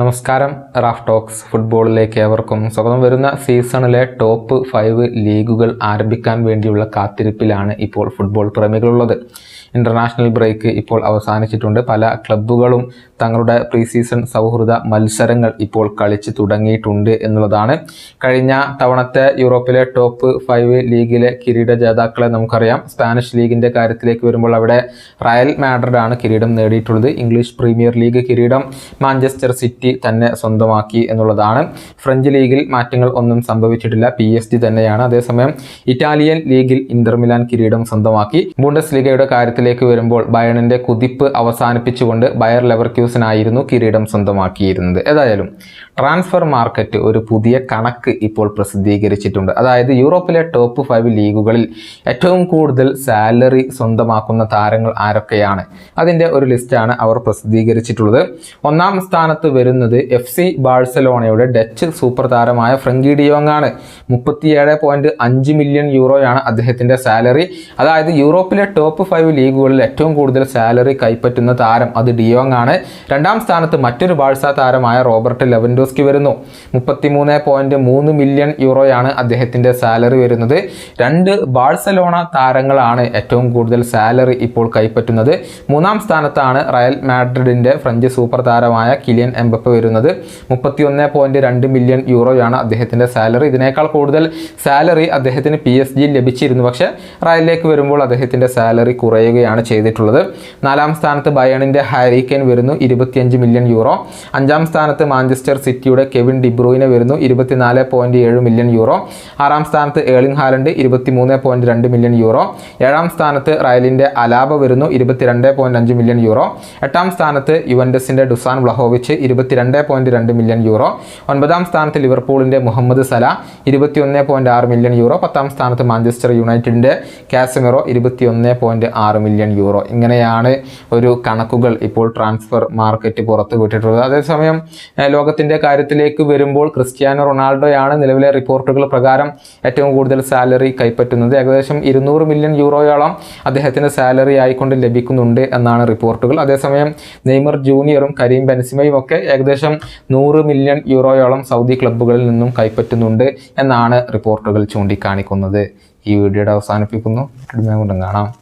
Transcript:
നമസ്കാരം Raf talks ഫുട്ബോളിലേക്ക് ഏവർക്കും സ്വാഗതം. വരുന്ന സീസണിലെ ടോപ്പ് ഫൈവ് ലീഗുകൾ ആരംഭിക്കാൻ വേണ്ടിയുള്ള കാത്തിരിപ്പിലാണ് ഇപ്പോൾ ഫുട്ബോൾ പ്രേമികളുള്ളത്. ഇന്റർനാഷണൽ ബ്രേക്ക് ഇപ്പോൾ അവസാനിച്ചിട്ടുണ്ട്. പല ക്ലബ്ബുകളും തങ്ങളുടെ പ്രീ സീസൺ സൗഹൃദ മത്സരങ്ങൾ ഇപ്പോൾ കളിച്ച് തുടങ്ങിയിട്ടുണ്ട് എന്നുള്ളതാണ്. കഴിഞ്ഞ തവണത്തെ യൂറോപ്പിലെ ടോപ്പ് ഫൈവ് ലീഗിലെ കിരീട ജേതാക്കളെ നമുക്കറിയാം. സ്പാനിഷ് ലീഗിന്റെ കാര്യത്തിലേക്ക് വരുമ്പോൾ അവിടെ റയൽ മാഡ്രിഡ് ആണ് കിരീടം നേടിയിട്ടുള്ളത്. ഇംഗ്ലീഷ് പ്രീമിയർ ലീഗ് കിരീടം മാഞ്ചസ്റ്റർ സിറ്റി തന്നെ സ്വന്തമാക്കി എന്നുള്ളതാണ്. ഫ്രഞ്ച് ലീഗിൽ മാറ്റങ്ങൾ ഒന്നും സംഭവിച്ചിട്ടില്ല. പി എസ് ജി തന്നെയാണ്. അതേസമയം ഇറ്റാലിയൻ ലീഗിൽ ഇന്റർമിലാൻ കിരീടം സ്വന്തമാക്കി. ബുണ്ടസ് ലീഗയുടെ കാര്യത്തിലേക്ക് വരുമ്പോൾ ബയണിന്റെ കുതിപ്പ് അവസാനിപ്പിച്ചുകൊണ്ട് ബയർ ലെവർ ക്യൂസിനായിരുന്നു കിരീടം സ്വന്തമാക്കിയിരുന്നത്. ഏതായാലും ട്രാൻസ്ഫർ മാർക്കറ്റ് ഒരു പുതിയ കണക്ക് ഇപ്പോൾ പ്രസിദ്ധീകരിച്ചിട്ടുണ്ട്. അതായത് യൂറോപ്പിലെ ടോപ്പ് ഫൈവ് ലീഗുകളിൽ ഏറ്റവും കൂടുതൽ സാലറി സ്വന്തമാക്കുന്ന താരങ്ങൾ ആരൊക്കെയാണ്? അതിന്റെ ഒരു ലിസ്റ്റാണ് അവർ പ്രസിദ്ധീകരിച്ചിട്ടുള്ളത്. ഒന്നാം സ്ഥാനത്ത് വരുന്നത് എഫ് സി ബാഴ്സലോണയുടെ ഡച്ച് സൂപ്പർ താരമായ ഫ്രങ്കി ആണ്. മുപ്പത്തിയേഴ് പോയിന്റ് അഞ്ച് മില്യൺ യൂറോയാണ് അദ്ദേഹത്തിന്റെ സാലറി. അതായത് യൂറോപ്പിലെ ടോപ്പ് ഫൈവ് ലീഗുകളിൽ ഏറ്റവും കൂടുതൽ സാലറി കൈപ്പറ്റുന്ന താരം അത് ഡിയോങ് ആണ്. രണ്ടാം സ്ഥാനത്ത് മറ്റൊരു ബാഴ്സ താരമായ റോബർട്ട് ലെവൻഡോസ്കി വരുന്നു. മുപ്പത്തിമൂന്ന് പോയിന്റ് മൂന്ന് മില്യൺ യൂറോയാണ് അദ്ദേഹത്തിന്റെ സാലറി വരുന്നത്. രണ്ട് ബാഴ്സലോണ താരങ്ങളാണ് ഏറ്റവും കൂടുതൽ സാലറി ഇപ്പോൾ കൈപ്പറ്റുന്നത്. മൂന്നാം സ്ഥാനത്താണ് റയൽ മാഡ്രിഡിന്റെ ഫ്രഞ്ച് സൂപ്പർ താരമായ കിലിയൻ എംബപ്പ് വരുന്നത്. മുപ്പത്തിയൊന്ന് പോയിന്റ് രണ്ട് മില്യൺ യൂറോയാണ് അദ്ദേഹത്തിന്റെ സാലറി. ഇതിനേക്കാൾ കൂടുതൽ സാലറി അദ്ദേഹത്തിന് പി എസ് ജിയിൽ ലഭിച്ചിരുന്നു. പക്ഷേ റയലിലേക്ക് വരുമ്പോൾ അദ്ദേഹത്തിന്റെ സാലറി കുറയുകയാണ് ചെയ്തിട്ടുള്ളത്. നാലാം സ്ഥാനത്ത് ബയണിന്റെ ഹാരിക്കൻ വരുന്നു ഇരുപത്തിയഞ്ച് മില്യൺ യൂറോ. അഞ്ചാം സ്ഥാനത്ത് മാഞ്ചസ്റ്റർ സിറ്റിയുടെ കെവിൻ ഡിബ്രൂയിനെ വരുന്നു ഇരുപത്തിനാല് പോയിന്റ് ഏഴ് മില്യൺ യൂറോ. ആറാം സ്ഥാനത്ത് ഏളിംഗ് ഹാലൻഡ് ഇരുപത്തിമൂന്ന് പോയിന്റ് രണ്ട് മില്യൺ യൂറോ. ഏഴാം സ്ഥാനത്ത് റയലിന്റെ അലാബ വരുന്നു ഇരുപത്തിരണ്ട് പോയിന്റ് അഞ്ച് മില്യൺ യൂറോ. എട്ടാം സ്ഥാനത്ത് യുവൻഡസിന്റെ ഡുസാൻ വ്ലഹോവിച്ച് ഇരുപത്തിരണ്ട് പോയിന്റ് രണ്ട് മില്യൺ യൂറോ. ഒൻപതാം സ്ഥാനത്ത് ലിവർപൂളിന്റെ മുഹമ്മദ് സല ഇരുപത്തിയൊന്ന് പോയിന്റ് ആറ് മില്യൺ യൂറോ. പത്താം സ്ഥാനത്ത് മാഞ്ചസ്റ്റർ യുണൈറ്റഡിന്റെ കാസമിറോ ഇരുപത്തിയൊന്ന് പോയിന്റ് ആറ് മില്യൺ യൂറോ ഇങ്ങനെയാണ് ഒരു കണക്കുകൾ ഇപ്പോൾ ട്രാൻസ്ഫർ മാർക്കറ്റ് പുറത്തു വിട്ടിട്ടുള്ളത്. അതേസമയം ലോകത്തിന്റെ കാര്യത്തിലേക്ക് വരുമ്പോൾ ക്രിസ്ത്യാനോ റൊണാൾഡോയാണ് നിലവിലെ റിപ്പോർട്ടുകൾ പ്രകാരം ഏറ്റവും കൂടുതൽ സാലറി കൈപ്പറ്റുന്നത്. ഏകദേശം ഇരുന്നൂറ് മില്യൺ യൂറോയോളം അദ്ദേഹത്തിന് സാലറി ആയിക്കൊണ്ട് ലഭിക്കുന്നുണ്ട് എന്നാണ് റിപ്പോർട്ടുകൾ. അതേസമയം നെയ്മർ ജൂനിയറും കരീം ബെൻസിമയും ഒക്കെ ഏകദേശം നൂറ് മില്യൺ യൂറോയോളം സൗദി ക്ലബ്ബുകളിൽ നിന്നും കൈപ്പറ്റുന്നുണ്ട് എന്നാണ് റിപ്പോർട്ടുകൾ ചൂണ്ടിക്കാണിക്കുന്നത്. ഈ വീഡിയോയുടെ അവസാനിപ്പിക്കുന്നു. കൊണ്ടും കാണാം.